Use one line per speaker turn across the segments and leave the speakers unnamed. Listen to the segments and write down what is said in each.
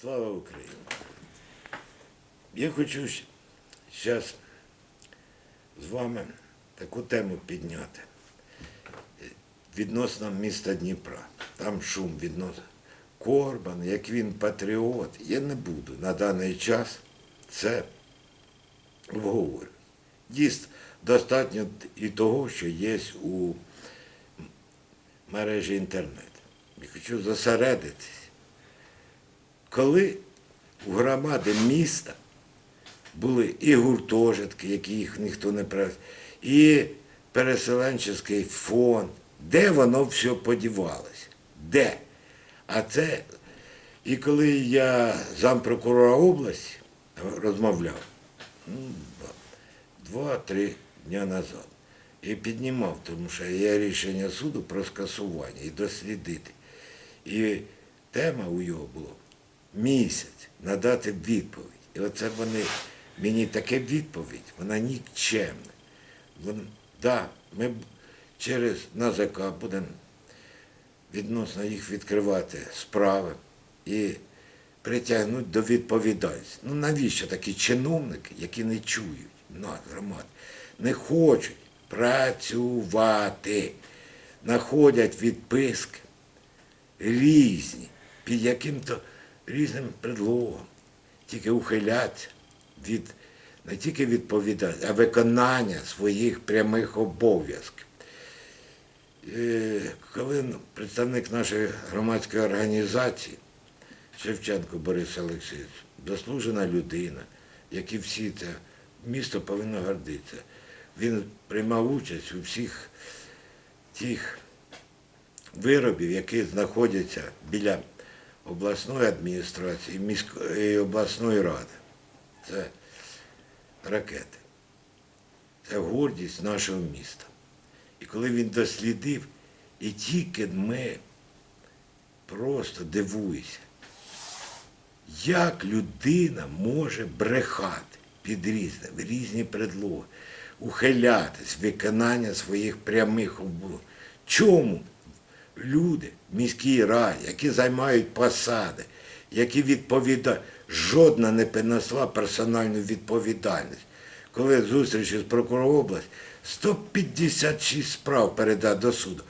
Слава Україні! Я хочу зараз з вами таку тему підняти відносно міста Дніпра. Там шум відносно. Корбан, як він патріот, я не буду на даний час це обговорювати. Дійсно, достатньо і того, що є у мережі інтернет. Я хочу зосередитись. Коли у громади міста були і гуртожитки, які їх ніхто не прав, і переселенчий фонд, де воно все подівалося? Де? А це, і коли я зампрокурора області розмовляв, ну, два-три дня назад, і піднімав, тому що є рішення суду про скасування і дослідити. І тема у його була місяць надати відповідь. І оце вони мені таке відповідь, вона нікчемна. Вон, да, ми через НАЗК будемо відносно їх відкривати справи і притягнути до відповідальності. Ну навіщо такі чиновники, які не чують нас, громад, не хочуть працювати, знаходять відписки різні, під яким-то різним предлогом, тільки ухиляться від не тільки відповідальності, а виконання своїх прямих обов'язків. Е, Коли представник нашої громадської організації Шевченко Борис Олексійович, дослужена людина, як і всі це місто повинно гордитися. Він приймав участь у всіх тих виробів, які знаходяться біля обласної адміністрації міської і обласної ради. Це ракети. Це гордість нашого міста. І коли він дослідив, і тільки ми просто дивуємося, як людина може брехати під різне, в різні предлоги, ухилятись виконання своїх прямих обов'язків. Чому люди міській раді, які займають посади, які відповідають, жодна не понесла персональну відповідальність. Коли зустрічі з прокурором області, 156 справ передав до суду.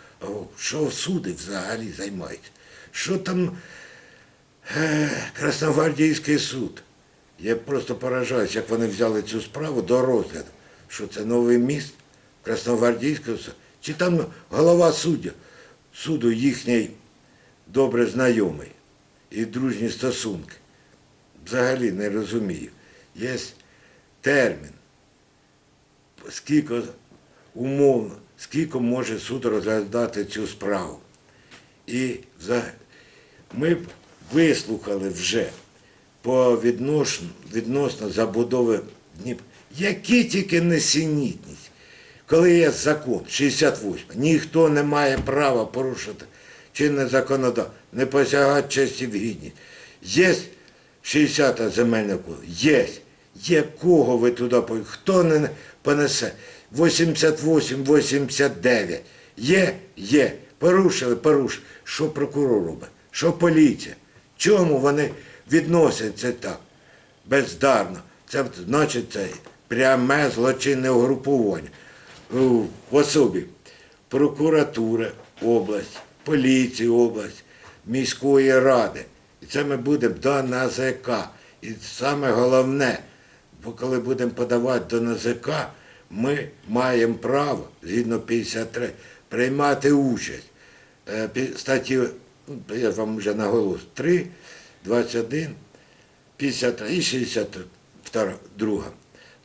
Що суди взагалі займаються? Що там е, Красногвардійський суд? Я просто поражаюсь, як вони взяли цю справу до розгляду. Що це новий міст Красногвардійського суду? Чи там голова суддя, суду їхній добре знайомий і дружні стосунки? Взагалі не розумію. Є термін, скільки умовно, скільки може суд розглядати цю справу. І ми б вислухали вже по відносно, забудови Дніпра. Які тільки несенітність. Коли є закон 68, ніхто не має права порушити чинне законодавство, не посягати честі в гідність. Є 60-та земельна кодекс? Є. Якого ви туди по Хто не понесе? 88, 89. Є? Є. Порушили, порушили. Що прокурор робить? Що поліція? Чому вони відносяться так? Бездарно. Це значить це пряме злочинне угрупування в особі прокуратури області, поліції області, міської ради. І це ми будемо до НАЗК. І саме головне, бо коли будемо подавати до НАЗК, ми маємо право, згідно 53, приймати участь. Е, Статті, ну, я вам вже наголосив, 3, 21, 53 і 62.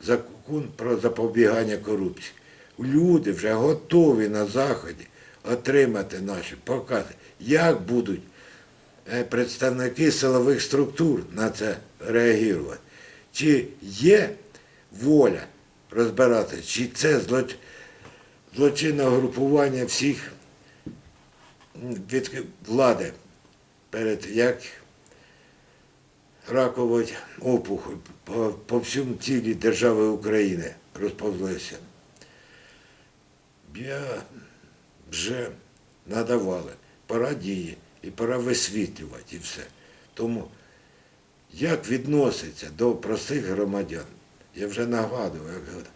Закон про запобігання корупції. Люди вже готові на Заході отримати наші покази, як будуть е, представники силових структур на це реагувати. Чи є воля розбиратися, чи це злоч... злочинне групування всіх від влади перед як ракова опухоль по, по всьому тілі держави України розповзлася. Я вже надавали, пора діє і пора висвітлювати і все. Тому як відноситься до простих громадян. Я вже нагадував, як говорю,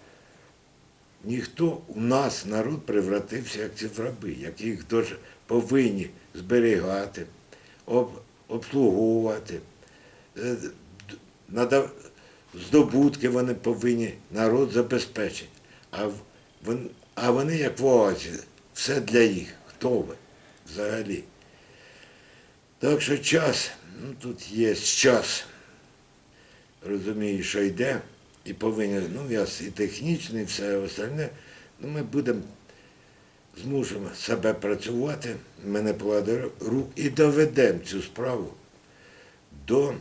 ніхто у нас народ превратився як ці раби, яких дуже повинні зберігати, об, обслуговувати. Е, здобутки вони повинні народ забезпечити. А, в- вон- а вони, як в все для їх. Хто ви взагалі? Так що час, ну тут є час. Розумію, що йде, і повинен, ну я і технічний, і все остальне. Ну, ми будемо змусимо себе працювати, мене покладе рук і доведемо цю справу до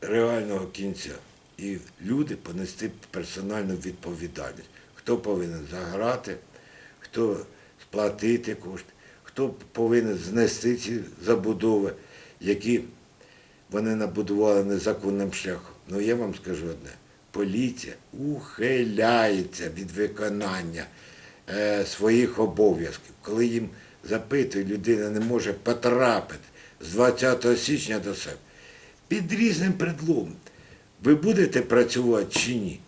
реального кінця. І люди понести персональну відповідальність. Хто повинен заграти, хто сплатити кошти, хто повинен знести ці забудови, які вони набудували незаконним шляхом. Ну я вам скажу одне: поліція ухиляється від виконання е, своїх обов'язків. Коли їм запитують, людина не може потрапити з 20 січня до себе. Під різним предлогом. Ви будете працювати чи ні?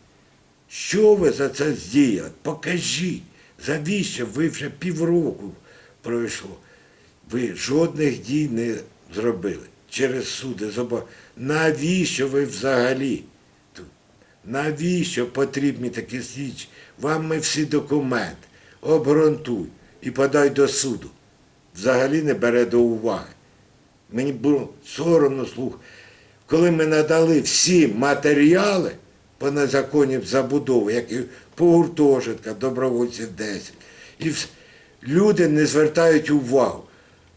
Що ви за це здіяли? Покажіть, завіщо ви вже півроку пройшло. Ви жодних дій не зробили через суди. Навіщо ви взагалі тут? Навіщо потрібні такі слідчі? Вам ми всі документи обґрунтуй і подай до суду. Взагалі не бере до уваги. Мені було соромно слухати. Коли ми надали всі матеріали по незаконній забудові, як і по гуртожитках, добровольців 10, і люди не звертають увагу.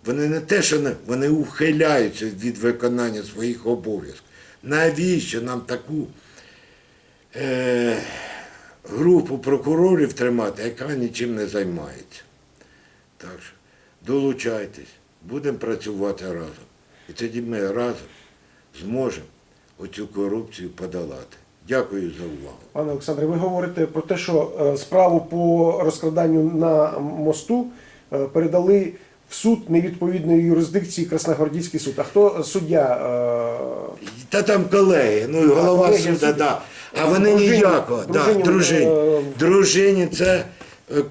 Вони не те, що не, вони ухиляються від виконання своїх обов'язків. Навіщо нам таку е, групу прокурорів тримати, яка нічим не займається? Так що долучайтесь, будемо працювати разом. І тоді ми разом зможемо оцю корупцію подолати. Дякую за увагу.
Пане Олександре, ви говорите про те, що е, справу по розкраданню на мосту е, передали в суд невідповідної юрисдикції Красногвардійський суд. А хто суддя? е,
Та там колеги, ну і голова
колеги
суду,
суду.
да. А вони
Дружині-
ніякого. Да,
дружині,
дружині.
е,
Дружині це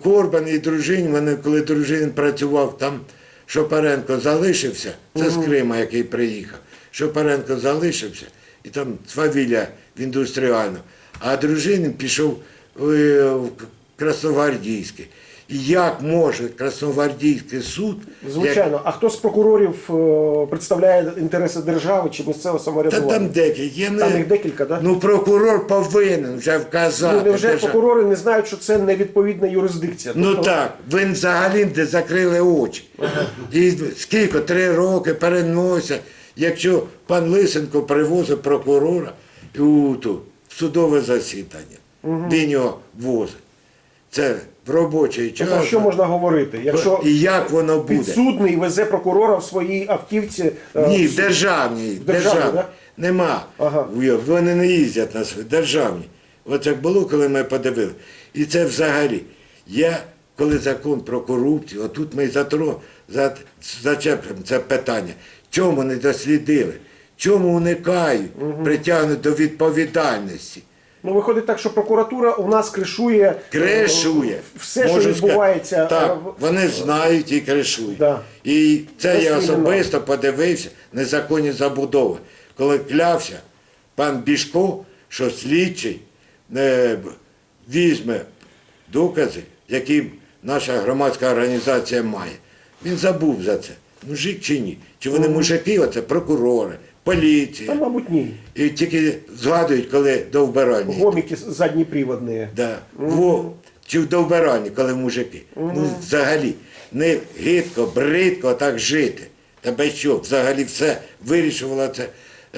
Корбан і дружині, вони, коли дружин працював, там Шопаренко залишився, це з Крима, який приїхав. Шопаренко залишився, і там свавілля в індустріальну. А дружинин пішов е, в Красногвардійське. І як може Красногвардійський суд, як
Звичайно, а хто з прокурорів е, представляє інтереси держави чи місцевого
Та
самоврядування?
там декілька. Я не...
Там їх декілька, да?
Ну прокурор повинен вже вказати.
Ну, невже
держав-
прокурори не знають, що це невідповідна юрисдикція?
Ну
Тобто,
так, ви взагалі не закрили очі. І скільки, три роки переносять, якщо пан Лисенко привозить прокурора у ту, в судове засідання, він його возить. Це в робочий час.
Тобто, що можна говорити? Якщо
І як воно буде?
підсудний везе прокурора в своїй автівці. е,
Ні,
в
державній. В
державній,
державній.
да?
Нема.
Ага.
Вони не їздять на свої державні. От як було, коли ми подивили. І це взагалі. Я, коли закон про корупцію, отут ми затро, за, зачепимо це питання. Чому не дослідили? Чому уникають, притягнуть до відповідальності?
Ну, виходить так, що прокуратура у нас кришує, е,
Кришує.
все, що відбувається.
сказати.
е,
Так, вони знають і кришують.
Да.
І це я
Дослідно.
особисто подивився незаконні забудови. Коли клявся пан Бішко, що слідчий не візьме докази, які наша громадська організація має. Він забув за це. Мужик чи ні? Чи вони мужики, оце прокурори, поліція.
Та, мабуть, ні.
І тільки згадують, коли до вбиральні.
Гоміки задніприводні.
Да. Во. Чи в довбиранні, коли мужики. Ну, взагалі, не гидко, бридко так жити. Тебе що, взагалі все вирішувало це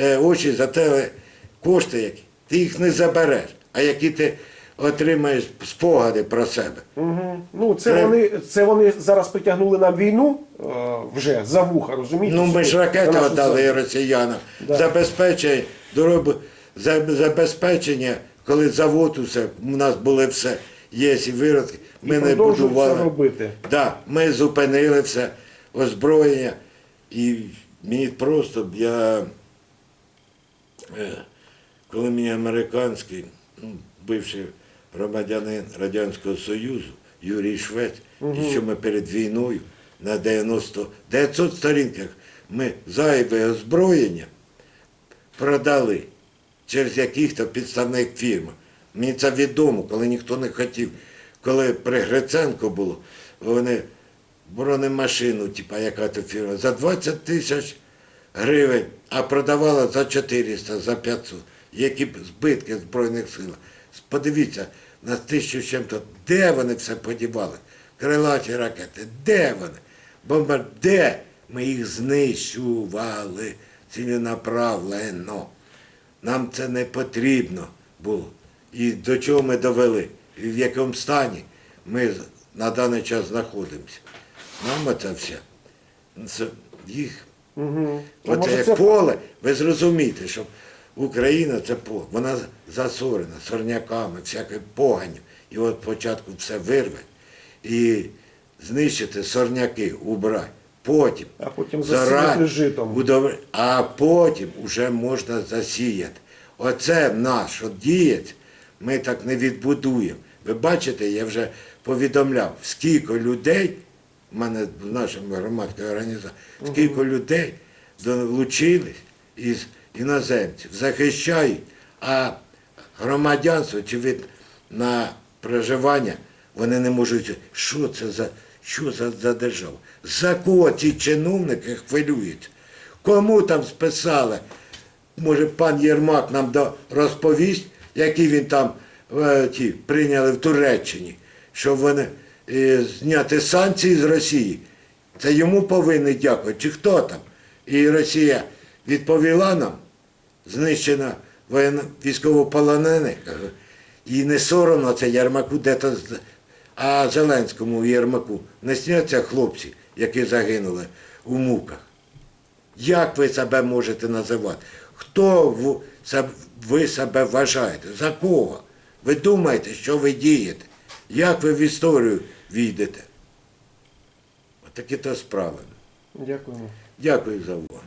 е, очі за те кошти, які. Ти їх не забереш, а які ти отримаєш спогади про себе.
Угу. Ну, це
Це-
вони, це вони зараз притягнули нам війну е, вже за вуха, розумієте?
Ну, ми ж ракети віддали росіянам.
Да.
Забезпечення, дороб- забезпечення, коли завод усе, у нас були все, є і виродки, ми не
продовжують це
будували.
робити.
Да, ми зупинили все, озброєння. І мені просто, я Е, коли мені американський, ну, бивший громадянин Радянського Союзу Юрій Швець, і що ми перед війною на 90, 900 сторінках ми зайве озброєння продали через яких-то підставних фірм. Мені це відомо, коли ніхто не хотів. Коли при Гриценко було, вони бронемашину, типа яка то фірма, за 20 тисяч гривень, а продавала за 400, за 500. Які б збитки Збройних сил. Подивіться, на тисячу чим-то, де вони все подівали? Крилаті ракети, де вони? Бомба, де? Ми їх знищували ціленаправленно. Нам це не потрібно було. І до чого ми довели, і в якому стані ми на даний час знаходимося. Нам це все. Це їх.
Угу.
Оце як поле, ви зрозумієте, що Україна це поле, вона засорена сорняками, всякою поганню. І от спочатку все вирве і знищити сорняки, убрати. Потім
А потім засіяти житом.
удобри- а потім вже можна засіяти. Оце наш от дієць, ми так не відбудуємо. Ви бачите, я вже повідомляв, скільки людей, в мене в нашому громадській організації, скільки людей долучились із іноземців, захищають, а громадянство чи від на проживання вони не можуть. Що це за, що за, за держава? За кого ці чиновники хвилюються? Кому там списали? Може, пан Єрмак нам розповість, які він там е, ті, прийняли в Туреччині, щоб вони е, зняти санкції з Росії. Це йому повинні дякувати. Чи хто там? І Росія відповіла нам, знищена військовополонених. І не соромно це Єрмаку де-то, а Зеленському Єрмаку не сняться хлопці, які загинули у муках. Як ви себе можете називати? Хто ви себе вважаєте? За кого? Ви думаєте, що ви дієте? Як ви в історію війдете? Отакі то справи.
Дякуємо.
Дякую за увагу.